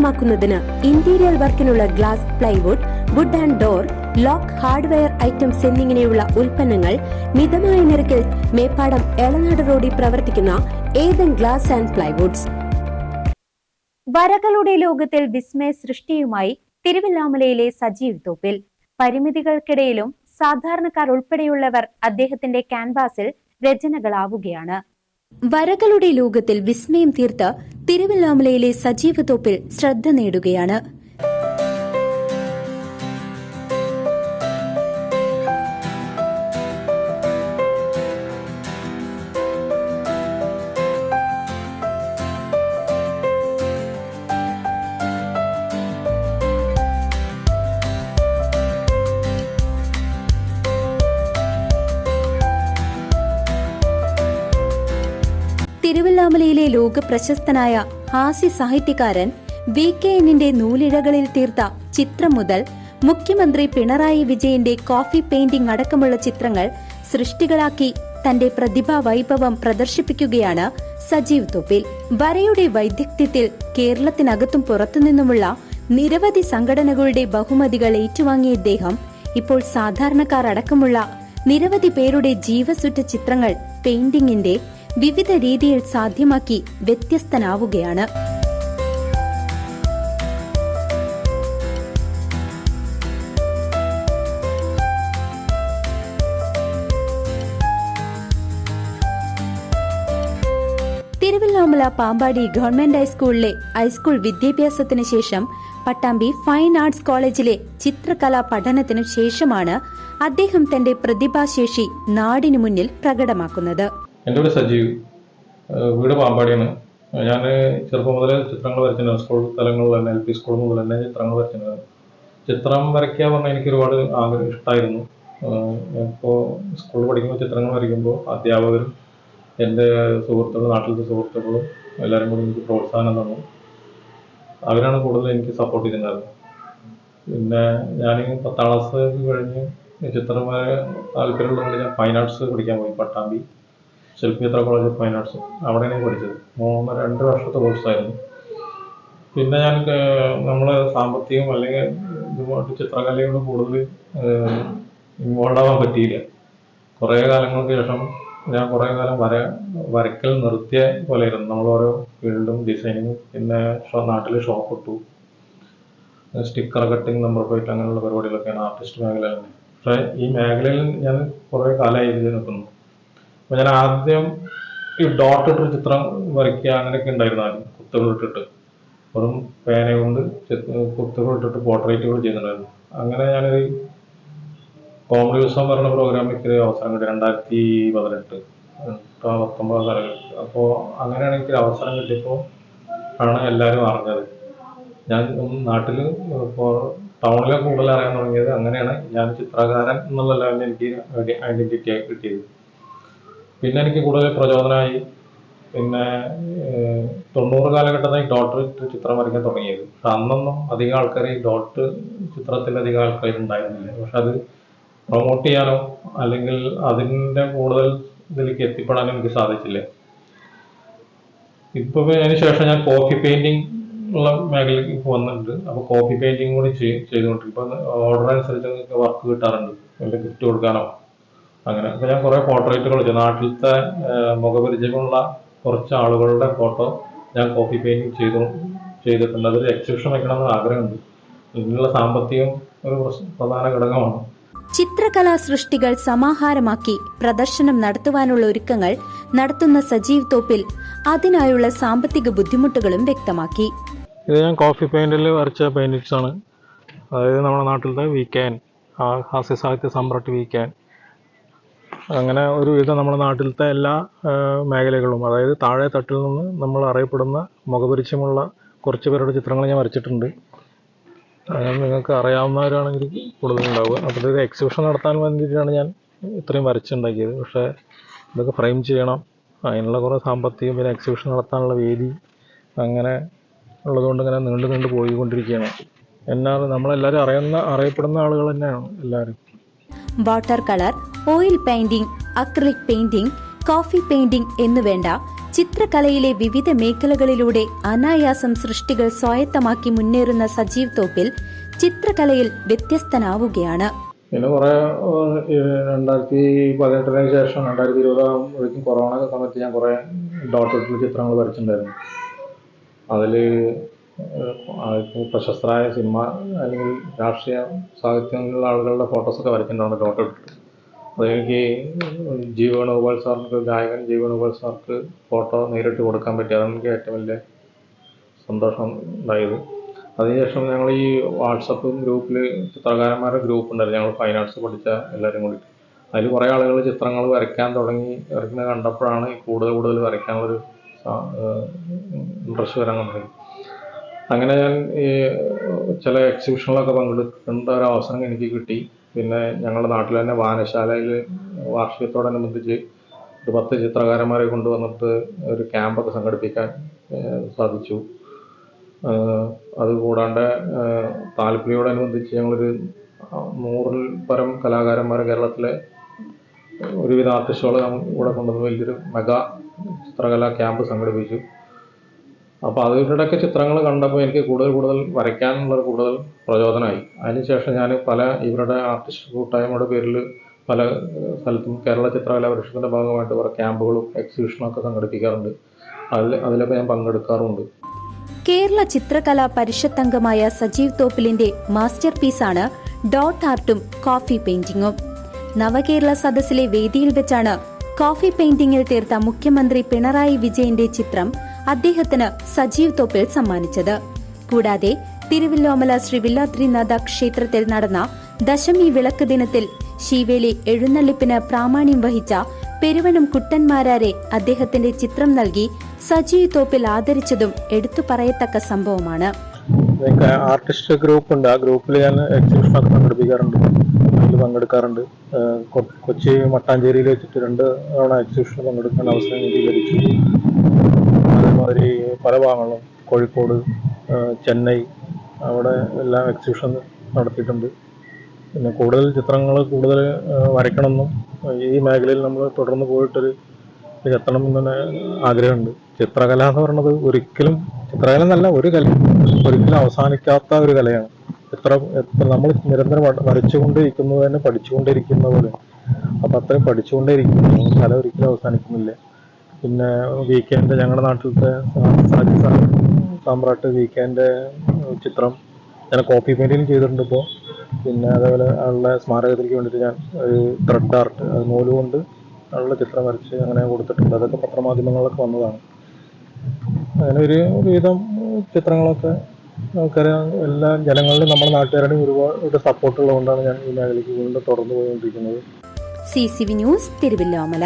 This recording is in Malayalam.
സമാനമാക്കുന്നതിന് interior വർക്കിനുള്ള glass plywood wood and door lock hardware items എന്നിങ്ങനെയുള്ള ഉൽപ്പന്നങ്ങൾ മിതമായ നിരക്കിൽ മേപ്പാടം എളനാട് റോഡിൽ പ്രവർത്തിക്കുന്ന ഏതൻ ഗ്ലാസ് ആൻഡ് പ്ലൈവുഡ്സ്. വരകളുടെ ലോകത്തിൽ വിസ്മയ സൃഷ്ടിയുമായി തിരുവല്ലാമലയിലെ സജീവ് തോപ്പിൽ. പരിമിതികൾക്കിടയിലും സാധാരണക്കാർ ഉൾപ്പെടെയുള്ളവർ അദ്ദേഹത്തിന്റെ ക്യാൻവാസിൽ രചനകളാവുകയാണ്. വരകളുടെ ലോകത്തിൽ വിസ്മയം തീർത്ത് തിരുവല്ലാമലയിലെ സജീവ തോപ്പിൽ ശ്രദ്ധ നേടുകയാണ് തിരുവല്ലാമലയിലെ ലോക പ്രശസ്തനായ ഹാസ്യ സാഹിത്യകാരൻ വി കെ എന്നിന്റെ നൂലിഴകളിൽ തീർത്ത ചിത്രം മുതൽ മുഖ്യമന്ത്രി പിണറായി വിജയന്റെ കോഫി പെയിന്റിംഗ് അടക്കമുള്ള ചിത്രങ്ങൾ സൃഷ്ടികളാക്കി തന്റെ പ്രതിഭാ വൈഭവം പ്രദർശിപ്പിക്കുകയാണ് സജീവ് തൊപ്പിൽ. വരയുടെ വൈദഗ്ധ്യത്തിൽ കേരളത്തിനകത്തും പുറത്തുനിന്നുമുള്ള നിരവധി സംഘടനകളുടെ ബഹുമതികൾ ഏറ്റുവാങ്ങിയ ഇദ്ദേഹം ഇപ്പോൾ സാധാരണക്കാർ അടക്കമുള്ള നിരവധി പേരുടെ ജീവസുറ്റ ചിത്രങ്ങൾ പെയിന്റിംഗിന്റെ വിവിധ രീതിയിൽ സാധ്യമാക്കി വ്യത്യസ്തനാവുകയാണ്. തിരുവല്ലാമല പാമ്പാടി ഗവൺമെന്റ് ഹൈസ്കൂളിലെ ഹൈസ്കൂൾ വിദ്യാഭ്യാസത്തിന് ശേഷം പട്ടാമ്പി ഫൈൻ ആർട്സ് കോളേജിലെ ചിത്രകലാ പഠനത്തിനു ശേഷമാണ് അദ്ദേഹം തന്റെ പ്രതിഭാശേഷി നാടിനു മുന്നിൽ പ്രകടമാക്കുന്നത്. എന്റെ പേര് സജീവ്. വീട് പാമ്പാടിയാണ്. ഞാൻ ചെറുപ്പം മുതലേ ചിത്രങ്ങൾ വരച്ചിട്ടുണ്ട്. സ്കൂൾ തലങ്ങളിൽ തന്നെ എൽ പി സ്കൂൾ മുതൽ തന്നെ ചിത്രങ്ങൾ വരച്ചിട്ടുണ്ട് ചിത്രം വരയ്ക്കുക പറഞ്ഞാൽ എനിക്ക് ഒരുപാട് ആഗ്രഹം ഇഷ്ടമായിരുന്നു ഇപ്പോൾ സ്കൂളിൽ പഠിക്കുമ്പോൾ ചിത്രങ്ങൾ വരയ്ക്കുമ്പോൾ അധ്യാപകരും എന്റെ സുഹൃത്തുക്കളും നാട്ടിലത്തെ സുഹൃത്തുക്കളും എല്ലാവരും കൂടി എനിക്ക് പ്രോത്സാഹനം തന്നു. അവരാണ് കൂടുതൽ എനിക്ക് സപ്പോർട്ട് ചെയ്തിട്ടുണ്ടായിരുന്നത്. പിന്നെ ഞാൻ പത്താം ക്ലാസ് കഴിഞ്ഞ് ചിത്രം വരെ താല്പര്യമുള്ളതുകൊണ്ട് ഞാൻ ഫൈൻ ആർട്സ് പഠിക്കാൻ പോയി Pattambi. Shilpithra college of fine arts അവിടെയാണ് ഞാൻ പഠിച്ചത്. മൂന്ന് രണ്ട് വർഷത്തെ കോഴ്സായിരുന്നു പിന്നെ ഞാൻ നമ്മൾ സാമ്പത്തികം അല്ലെങ്കിൽ ഇതുമായിട്ട് ചിത്രകലയോട് കൂടുതൽ ഇൻവോൾവ് ആവാൻ പറ്റിയില്ല. കുറേ കാലങ്ങൾക്ക് ശേഷം ഞാൻ കുറേ കാലം വര വരക്കൽ നിർത്തിയ പോലെയായിരുന്നു. നമ്മൾ ഓരോ ഫീൽഡും ഡിസൈനിങ്ങും പിന്നെ നാട്ടിൽ ഷോപ്പ് ഇട്ടു. സ്റ്റിക്കർ കട്ടിങ് നമ്പർ പ്ലേറ്റ് അങ്ങനെയുള്ള പരിപാടികളൊക്കെയാണ് ആർട്ടിസ്റ്റ് മേഖലയിൽ. പക്ഷേ ഈ മേഖലയിൽ ഞാൻ കുറേ കാലമായി ഇതിൽ നിൽക്കുന്നു. അപ്പോൾ ഞാൻ ആദ്യം ഈ ഡോട്ട് ഇട്ട് ചിത്രം വരയ്ക്കുക അങ്ങനെയൊക്കെ ഉണ്ടായിരുന്നു ഇട്ടിട്ട്. വെറും പേന കൊണ്ട് ഇട്ടിട്ട് പോർട്രേറ്റുകൾ ചെയ്യുന്നുണ്ടായിരുന്നു അങ്ങനെ ഞാനൊരു കോമഡി ഉത്സവം പറഞ്ഞ പ്രോഗ്രാമിൽ അവസരം കിട്ടി. രണ്ടായിരത്തി പതിനെട്ട് പത്തൊമ്പത് കാലഘട്ടത്തിൽ അപ്പോൾ അങ്ങനെയാണ് എനിക്ക് അവസരം കിട്ടിയപ്പോൾ ആണ് എല്ലാവരും അറിഞ്ഞത്. ഞാൻ നാട്ടിൽ ഇപ്പോൾ ടൗണിലെ കൂടുതൽ അറിയാൻ തുടങ്ങിയത് അങ്ങനെയാണ്. ഞാൻ ചിത്രകാരൻ എന്നുള്ള ലെവലിൽ എനിക്ക് ഐഡന്റിറ്റി ആയി കിട്ടിയത്. പിന്നെ എനിക്ക് കൂടുതൽ പ്രചോദനമായി പിന്നെ തൊണ്ണൂറ് കാലഘട്ടത്തിൽ ഡോട്ട് ചിത്രം വരയ്ക്കാൻ തുടങ്ങിയത്. പക്ഷെ അന്നൊന്നും അധികം ആൾക്കാർ ഈ ഡോട്ട് ചിത്രത്തിൽ അധികം ആൾക്കാർ ഉണ്ടായിരുന്നില്ല. പക്ഷെ അത് പ്രൊമോട്ട് ചെയ്യാനോ അല്ലെങ്കിൽ അതിന്റെ കൂടുതൽ ഇതിലേക്ക് എത്തിപ്പെടാനോ എനിക്ക് സാധിച്ചില്ല. ഇപ്പൊ അതിന് ശേഷം ഞാൻ കോഫി പെയിന്റിംഗ് ഉള്ള മേഖലയ്ക്ക് വന്നിട്ടുണ്ട്. അപ്പൊ കോഫി പെയിന്റിംഗ് കൂടി ചെയ്- ചെയ്തുകൊണ്ടിരിക്കും ഇപ്പൊ ഓർഡർ അനുസരിച്ച് വർക്ക് കിട്ടാറുണ്ട്. അല്ലെങ്കിൽ ഗിഫ്റ്റ് കൊടുക്കാനോ അങ്ങനെ. അപ്പൊ ഞാൻ കുറെ പോർട്രേറ്റുകൾ വെച്ചു നാട്ടിലത്തെ മുഖപരിചയമുള്ള കുറച്ച് ആളുകളുടെ ഫോട്ടോ ഞാൻ കോപ്പി പെയിന്റിംഗ് ചെയ്തു ചെയ്തിട്ടുണ്ട്. അതൊരു എക്സിബിഷൻ വെക്കണമെന്ന് ആഗ്രഹമുണ്ട്. ഇതിനുള്ള സാമ്പത്തികം ഒരു പ്രധാന ഘടകമാണ്. ചിത്രകലാ സൃഷ്ടികൾ സമാഹാരമാക്കി പ്രദർശനം നടത്തുവാനുള്ള ഒരുക്കങ്ങൾ നടത്തുന്ന സജീവ് തോപ്പിൽ അതിനായുള്ള സാമ്പത്തിക ബുദ്ധിമുട്ടുകളും വ്യക്തമാക്കി. ഇത് ഞാൻ കോഫി പെയിന്റിൽ വരച്ച പെയിന്റിങ്സ് ആണ്. അതായത് നമ്മുടെ നാട്ടിലത്തെ വീക്കാൻ ഹാസ്യ സാഹിത്യ സമ്രാട്ട് വീക്കാൻ അങ്ങനെ ഒരുവിധം നമ്മുടെ നാട്ടിലത്തെ എല്ലാ മേഖലകളും അതായത് താഴെ തട്ടിൽ നിന്ന് നമ്മൾ അറിയപ്പെടുന്ന മുഖപരിചയമുള്ള കുറച്ച് പേരുടെ ചിത്രങ്ങൾ ഞാൻ വരച്ചിട്ടുണ്ട്. അങ്ങനെ നിങ്ങൾക്ക് അറിയാവുന്നവരാണെങ്കിൽ കൂടുതലുണ്ടാവുക അപ്പോൾ ഇത് എക്സിബിഷൻ നടത്താൻ വേണ്ടിയിട്ടാണ് ഞാൻ ഇത്രയും വരച്ചുണ്ടാക്കിയത്. പക്ഷേ ഇതൊക്കെ ഫ്രെയിം ചെയ്യണം. അതിനുള്ള കുറേ സാമ്പത്തികം പിന്നെ എക്സിബിഷൻ നടത്താനുള്ള വേദി അങ്ങനെ ഉള്ളതുകൊണ്ട് ഇങ്ങനെ നീണ്ടു നീണ്ടു പോയിക്കൊണ്ടിരിക്കുകയാണ്. എന്നാൽ നമ്മളെല്ലാവരും അറിയുന്ന അറിയപ്പെടുന്ന ആളുകൾ തന്നെയാണ് എല്ലാവരും. Water colour oil painting acrylic painting coffee painting എന്നുവേണ്ട ചിത്രകലയിലെ വിവിധ മേഖലകളിലൂടെ അനായാസം സൃഷ്ടികൾ സ്വായത്തമാക്കി മുന്നേറുന്ന സജീവ് തോപ്പിൽ ചിത്രകലയിൽ വ്യത്യസ്തനാവുകയാണ്. പിന്നെ കുറേ രണ്ടായിരത്തി പതിനെട്ടിന് ശേഷം രണ്ടായിരത്തി ഇരുപതാകുമ്പോഴേക്കും കൊറോണ സമയത്ത് ഞാൻ കുറേ ഡോട്ടഡ് ചിത്രങ്ങൾ വരച്ചിട്ടുണ്ടായിരുന്നു. അതിൽ പ്രശസ്തരായ സിനിമ അല്ലെങ്കിൽ രാഷ്ട്രീയ സാഹിത്യങ്ങളിലുള്ള ആളുകളുടെ ഫോട്ടോസൊക്കെ വരച്ചിട്ടുണ്ടാവുന്ന ഡോട്ടഡ് അതെനിക്ക് ജി വേണുഗോപാൽ സാറിന് ഗായകൻ ജി വേണുഗോപാൽ സാർക്ക് ഫോട്ടോ നേരിട്ട് കൊടുക്കാൻ പറ്റി. അതാണ് എനിക്ക് ഏറ്റവും വലിയ സന്തോഷം ഉണ്ടായത്. അതിനുശേഷം ഞങ്ങൾ ഈ വാട്സപ്പ് ഗ്രൂപ്പിൽ ചിത്രകാരന്മാരുടെ ഗ്രൂപ്പ് ഉണ്ടായിരുന്നു. ഞങ്ങൾ ഫൈൻ ആർട്സ് പഠിച്ച എല്ലാവരും കൂടി. അതിൽ കുറേ ആളുകൾ ചിത്രങ്ങൾ വരയ്ക്കാൻ തുടങ്ങി. വരയ്ക്കുന്നത് കണ്ടപ്പോഴാണ് കൂടുതൽ കൂടുതൽ വരയ്ക്കാനുള്ളൊരു ഇൻട്രസ്റ്റ് വരാൻ തുടങ്ങി അങ്ങനെ ഞാൻ ഈ ചില എക്സിബിഷനിലൊക്കെ പങ്കെടുക്കേണ്ട ഒരു അവസരം എനിക്ക് കിട്ടി. പിന്നെ ഞങ്ങളുടെ നാട്ടിൽ തന്നെ വായനശാലയിൽ വാർഷികത്തോടനുബന്ധിച്ച് ഒരു പത്ത് ചിത്രകാരന്മാരെ കൊണ്ടുവന്നിട്ട് ഒരു ക്യാമ്പൊക്കെ സംഘടിപ്പിക്കാൻ സാധിച്ചു. അതുകൂടാണ്ട് താലപ്പൊലിയോടനുബന്ധിച്ച് ഞങ്ങളൊരു നൂറിൽ പരം കലാകാരന്മാർ കേരളത്തിലെ ഒരുവിധ ആർട്ടിസ്റ്റുകൾ ഇവിടെ കൊണ്ടുവന്ന് വലിയൊരു മെഗാ ചിത്രകലാ ക്യാമ്പ് സംഘടിപ്പിച്ചു. അപ്പോൾ അതിലൂടെയൊക്കെ ചിത്രങ്ങൾ കണ്ടപ്പോൾ എനിക്ക് കൂടുതൽ കൂടുതൽ വരയ്ക്കാനുള്ള കൂടുതൽ പ്രചോദനമായി. അതിനുശേഷം ഞാൻ പല ഇവരുടെ ആർട്ടിസ്റ്റ് കൂട്ടായ്മയുടെ പേരിൽ പല സ്ഥലത്തും കേരള ചിത്രകലാ പരിഷത്തിന്റെ ഭാഗമായിട്ട് കുറേ ക്യാമ്പുകളും എക്സിബിഷനൊക്കെ സംഘടിപ്പിക്കാറുണ്ട്. അതിൽ അതിലൊക്കെ ഞാൻ പങ്കെടുക്കാറുണ്ട് കേരള ചിത്രകലാ പരിഷത്ത് അംഗമായ സജീവ് തോപ്പിലിന്റെ മാസ്റ്റർ പീസാണ് ഡോട്ട് ആർട്ടും കോഫി പെയിന്റിങ്ങും. നവകേരള സദസ്സിലെ വേദിയിൽ വെച്ചാണ് കോഫി പെയിന്റിങ്ങിൽ തീർത്ത മുഖ്യമന്ത്രി പിണറായി വിജയന്റെ ചിത്രം അദ്ദേഹത്തിന് സജീവ് തോപ്പിൽ സമ്മാനിച്ചത്. കൂടാതെ തിരുവില്ലോമല ശ്രീ വില്ലാത്രിനാഥ ക്ഷേത്രത്തിൽ നടന്ന ദശമി വിളക്ക് ദിനത്തിൽ ശീവേലി എഴുന്നള്ളിപ്പിന് പ്രാമാണ്യം വഹിച്ച പെരുവനം കുട്ടന്മാരാരെ അദ്ദേഹത്തിന്റെ ചിത്രം നൽകി സജീവ് തോപ്പിൽ ആദരിച്ചതും എടുത്തു പറയത്തക്ക സംഭവമാണ്. ആർട്ടിസ്റ്റ് ഗ്രൂപ്പ് ഉണ്ട്. ആ ഗ്രൂപ്പിൽ ഞാൻ എക്സിബിഷനൊക്കെ സംഘടിപ്പിക്കാറുണ്ട് അതിൽ പങ്കെടുക്കാറുണ്ട്. കൊച്ചി മട്ടാഞ്ചേരിയിൽ വെച്ചിട്ട് രണ്ട് തവണ എക്സിബിഷൻ പങ്കെടുക്കാൻ അവസരം എനിക്ക് ലഭിച്ചു. അതേമാതിരി പല ഭാഗങ്ങളും. കോഴിക്കോട് ചെന്നൈ അവിടെ എല്ലാം എക്സിബിഷൻ നടത്തിയിട്ടുണ്ട്. പിന്നെ കൂടുതൽ ചിത്രങ്ങൾ കൂടുതൽ വരയ്ക്കണമെന്നും ഈ മേഖലയിൽ നമ്മൾ തുടർന്ന് പോയിട്ടൊരു എത്തണം എന്ന് ആഗ്രഹമുണ്ട്. ചിത്രകല എന്ന് പറയുന്നത് ഒരിക്കലും ചിത്രകല എന്നല്ല ഒരു കല ഒരിക്കലും അവസാനിക്കാത്ത ഒരു കലയാണ്. എത്ര എത്ര നമ്മൾ നിരന്തരം വര- വരച്ചുകൊണ്ടിരിക്കുന്നത് തന്നെ പഠിച്ചുകൊണ്ടിരിക്കുന്ന പോലെ അപ്പം അത്രയും പഠിച്ചുകൊണ്ടേയിരിക്കുന്നു കല ഒരിക്കലും അവസാനിക്കുന്നില്ല. പിന്നെ വീക്കെൻഡ് ഞങ്ങളുടെ നാട്ടിലത്തെ സാജി സാമ്രാട്ട് വീക്കെൻഡ് ചിത്രം ഞാൻ കോപ്പി പെയിന്റിങ് ചെയ്തിട്ടുണ്ട് ഇപ്പോൾ പിന്നെ അതേപോലെ ആളുടെ സ്മാരകത്തിലേക്ക് വേണ്ടിയിട്ട് ഞാൻ ഒരു ത്രെഡ് ആർട്ട് നൂൽ കൊണ്ട് ആളുടെ ചിത്രം വരച്ച് അങ്ങനെ കൊടുത്തിട്ടുണ്ട്. അതൊക്കെ പത്രമാധ്യമങ്ങളിലൊക്കെ വന്നതാണ്. അങ്ങനെ ഒരു വിധം ചിത്രങ്ങളൊക്കെ നമുക്കറിയാം എല്ലാ ജനങ്ങളിലും നമ്മുടെ നാട്ടുകാരുടെയും ഒരുപാട് സപ്പോർട്ടുള്ളതുകൊണ്ടാണ് ഞാൻ ഈ മേഖലയ്ക്ക് വീണ്ടും തുറന്നു പോയിക്കൊണ്ടിരിക്കുന്നത്. C C V news Thiruvillwamala.